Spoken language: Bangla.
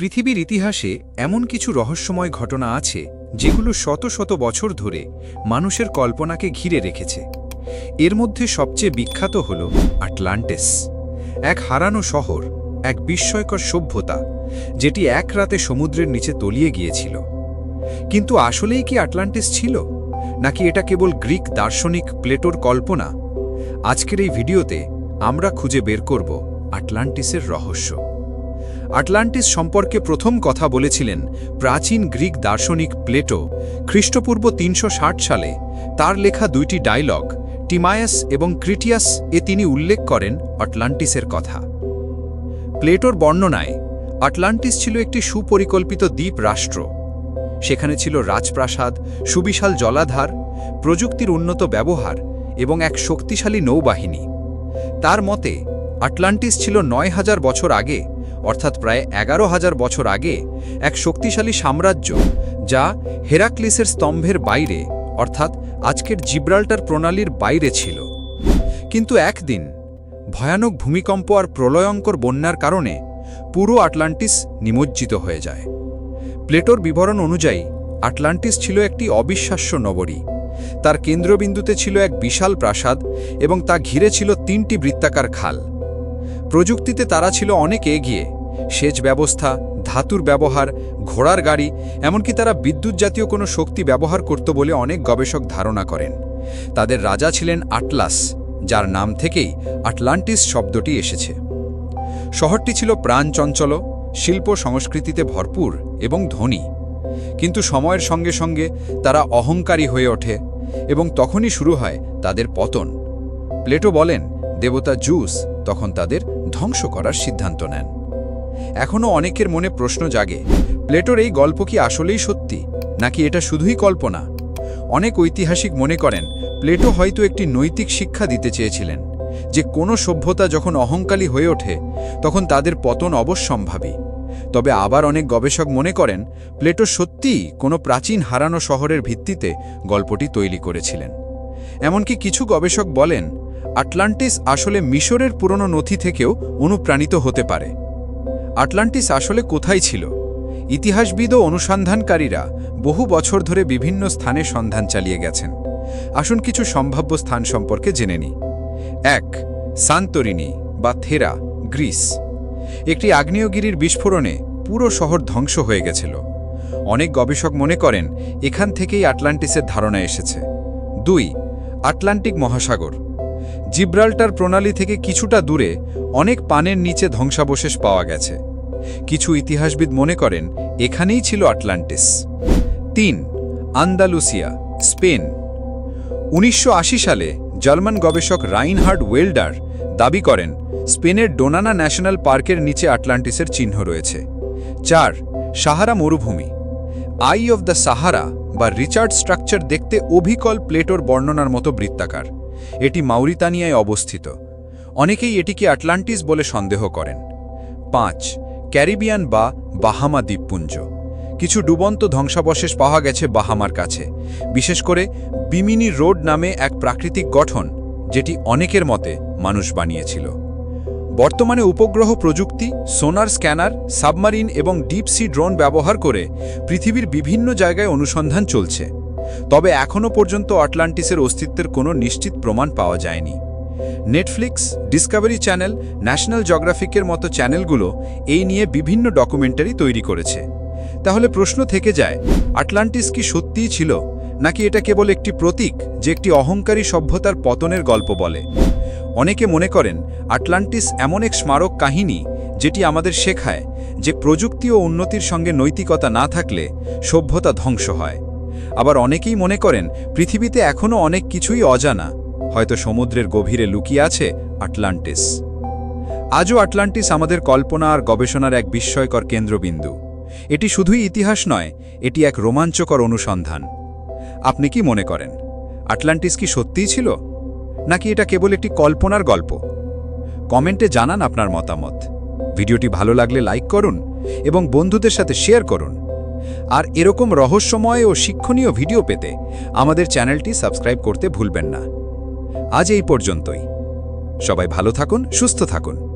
পৃথিবীর ইতিহাসে এমন কিছু রহস্যময় ঘটনা আছে যেগুলো শত শত বছর ধরে মানুষের কল্পনাকে ঘিরে রেখেছে। এর মধ্যে সবচেয়ে বিখ্যাত হল আটলান্টিস, এক হারানো শহর, এক বিস্ময়কর সভ্যতা, যেটি এক রাতে সমুদ্রের নিচে তলিয়ে গিয়েছিল। কিন্তু আসলেই কি আটলান্টিস ছিল? নাকি এটা কেবল গ্রিক দার্শনিক প্লেটোর কল্পনা? আজকের এই ভিডিওতে আমরা খুঁজে বের করব আটলান্টিসের রহস্য। আটলান্টিস সম্পর্কে প্রথম কথা বলেছিলেন প্রাচীন গ্রিক দার্শনিক প্লেটো, খ্রিস্টপূর্ব তিনশো ষাট সালে। তার লেখা দুইটি ডায়লগ, টিমায়াস এবং ক্রিটিয়াস, এ তিনি উল্লেখ করেন আটলান্টিসের কথা। প্লেটোর বর্ণনায়, আটলান্টিস ছিল একটি সুপরিকল্পিত দ্বীপ রাষ্ট্র। সেখানে ছিল রাজপ্রাসাদ, সুবিশাল জলাধার, প্রযুক্তির উন্নত ব্যবহার এবং এক শক্তিশালী নৌবাহিনী। তার মতে, আটলান্টিস ছিল নয় হাজার বছর আগে অর্থাৎ প্রায় এগারো হাজার বছর আগে, এক শক্তিশালী সাম্রাজ্য, যা হেরাক্লিসের স্তম্ভের বাইরে, অর্থাৎ আজকের জিব্রাল্টার প্রণালীর বাইরে ছিল। কিন্তু একদিন, ভয়ানক ভূমিকম্প আর প্রলয়ঙ্কর বন্যার কারণে পুরো আটলান্টিস নিমজ্জিত হয়ে যায়। প্লেটোর বিবরণ অনুযায়ী, আটলান্টিস ছিল একটি অবিশ্বাস্য নগরী। তার কেন্দ্রবিন্দুতে ছিল এক বিশাল প্রাসাদ এবং তা ঘিরে ছিল তিনটি বৃত্তাকার খাল। প্রযুক্তিতে তারা ছিল অনেক এগিয়ে। সেচ ব্যবস্থা, ধাতুর ব্যবহার, ঘোড়ার গাড়ি, এমনকি তারা বিদ্যুৎ জাতীয় কোনো শক্তি ব্যবহার করত বলে অনেক গবেষক ধারণা করেন। তাদের রাজা ছিলেন আটলাস, যার নাম থেকেই আটলান্টিস শব্দটি এসেছে। শহরটি ছিল প্রাণচঞ্চল শিল্প সংস্কৃতিতে ভরপুর এবং ধনী। কিন্তু সময়ের সঙ্গে সঙ্গে তারা অহংকারী হয়ে ওঠে এবং তখনই শুরু হয় তাদের পতন। প্লেটো বলেন, দেবতা জুস তখন তাদের ধ্বংস করার সিদ্ধান্ত নেন। এখনও অনেকের মনে প্রশ্ন জাগে, প্লেটোর এই গল্প কি আসলেই সত্যি, নাকি এটা শুধুই কল্পনা? অনেক ঐতিহাসিক মনে করেন, প্লেটো হয়তো একটি নৈতিক শিক্ষা দিতে চেয়েছিলেন, যে কোনো সভ্যতা যখন অহংকালী হয়ে ওঠে, তখন তাদের পতন অবশ্যম্ভাবী। তবে আবার অনেক গবেষক মনে করেন, প্লেটো সত্যিই কোনো প্রাচীন হারানো শহরের ভিত্তিতে গল্পটি তৈরি করেছিলেন। এমনকি কিছু গবেষক বলেন, আটলান্টিস আসলে মিশরের পুরনো নথি থেকেও অনুপ্রাণিত হতে পারে। আটলান্টিস আসলে কোথায় ছিল? ইতিহাসবিদ ও অনুসন্ধানকারীরা বহু বছর ধরে বিভিন্ন স্থানে সন্ধান চালিয়ে গেছেন। আসুন কিছু সম্ভাব্য স্থান সম্পর্কে জেনে নিই। এক সান্তরিনি বা থেরা, গ্রিস। একটি আগ্নেয়গিরির বিস্ফোরণে পুরো শহর ধ্বংস হয়ে গেছিল। অনেক গবেষক মনে করেন, এখান থেকেই আটলান্টিসের ধারণা এসেছে। দুই, আটলান্টিক মহাসাগর। জিব্রাল্টার প্রণালী থেকে কিছুটা দূরে অনেক পানের নিচে ধ্বংসাবশেষ পাওয়া গেছে। কিছু ইতিহাসবিদ মনে করেন এখানেই ছিল আটলান্টিস। তিন, আন্দালুসিয়া, স্পেন। উনিশশো আশি সালে জার্মান গবেষক রাইনহার্ড ওয়েল্ডার দাবি করেন, স্পেনের ডোনানা ন্যাশনাল পার্কের নিচে আটলান্টিসের চিহ্ন রয়েছে। চার, সাহারা মরুভূমি। আই অব দ্য সাহারা বা রিচার্ড স্ট্রাকচার দেখতে অভিকল প্লেটোর বর্ণনার মতো বৃত্তাকার। এটি মাউরিতানিয়ায় অবস্থিত। অনেকেই এটিকে আটলান্টিস বলে সন্দেহ করেন। পাঁচ, ক্যারিবিয়ান বা বাহামা দ্বীপপুঞ্জ। কিছু ডুবন্ত ধ্বংসাবশেষ পাওয়া গেছে বাহামার কাছে। বিশেষ করে বিমিনি রোড নামে এক প্রাকৃতিক গঠন, যেটি অনেকের মতে মানুষ বানিয়েছিল। বর্তমানে উপগ্রহ প্রযুক্তি, সোনার স্ক্যানার, সাবমারিন এবং ডিপ সি ড্রোন ব্যবহার করে পৃথিবীর বিভিন্ন জায়গায় অনুসন্ধান চলছে। তবে এখনও পর্যন্ত আটলান্টিসের অস্তিত্বের কোনো নিশ্চিত প্রমাণ পাওয়া যায়নি। নেটফ্লিক্স ডিসকভারি চ্যানেল ন্যাশনাল জিওগ্রাফিকের মতো চ্যানেলগুলো এই নিয়ে বিভিন্ন ডকুমেন্টারি তৈরি করেছে। তাহলে প্রশ্ন থেকে যায়, আটলান্টিস কি সত্যিই ছিল, নাকি এটা কেবল একটি প্রতীক যে একটি অহংকারী সভ্যতার পতনের গল্প বলে? অনেকে মনে করেন, আটলান্টিস এমন এক স্মারক কাহিনী যেটি আমাদের শেখায় যে প্রযুক্তি ও উন্নতির সঙ্গে নৈতিকতা না থাকলে সভ্যতা ধ্বংস হয়। আবার অনেকেই মনে করেন, পৃথিবীতে এখনও অনেক কিছুই অজানা। হয়তো সমুদ্রের গভীরে লুকিয়ে আছে আটলান্টিস। আজও আটলান্টিস আমাদের কল্পনা আর গবেষণার এক বিস্ময়কর কেন্দ্রবিন্দু। এটি শুধুই ইতিহাস নয়, এটি এক রোমাঞ্চকর অনুসন্ধান। আপনি কি মনে করেন, আটলান্টিস কি সত্যিই ছিল? নাকি এটা কেবল একটি কল্পনার গল্প? কমেন্টে জানান আপনার মতামত। ভিডিওটি ভালো লাগলে লাইক করুন এবং বন্ধুদের সাথে শেয়ার করুন। আর এরকম রহস্যময় ও শিক্ষণীয় ভিডিও পেতে আমাদের চ্যানেলটি সাবস্ক্রাইব করতে ভুলবেন না। আজ এই পর্যন্তই। সবাই ভালো থাকুন, সুস্থ থাকুন।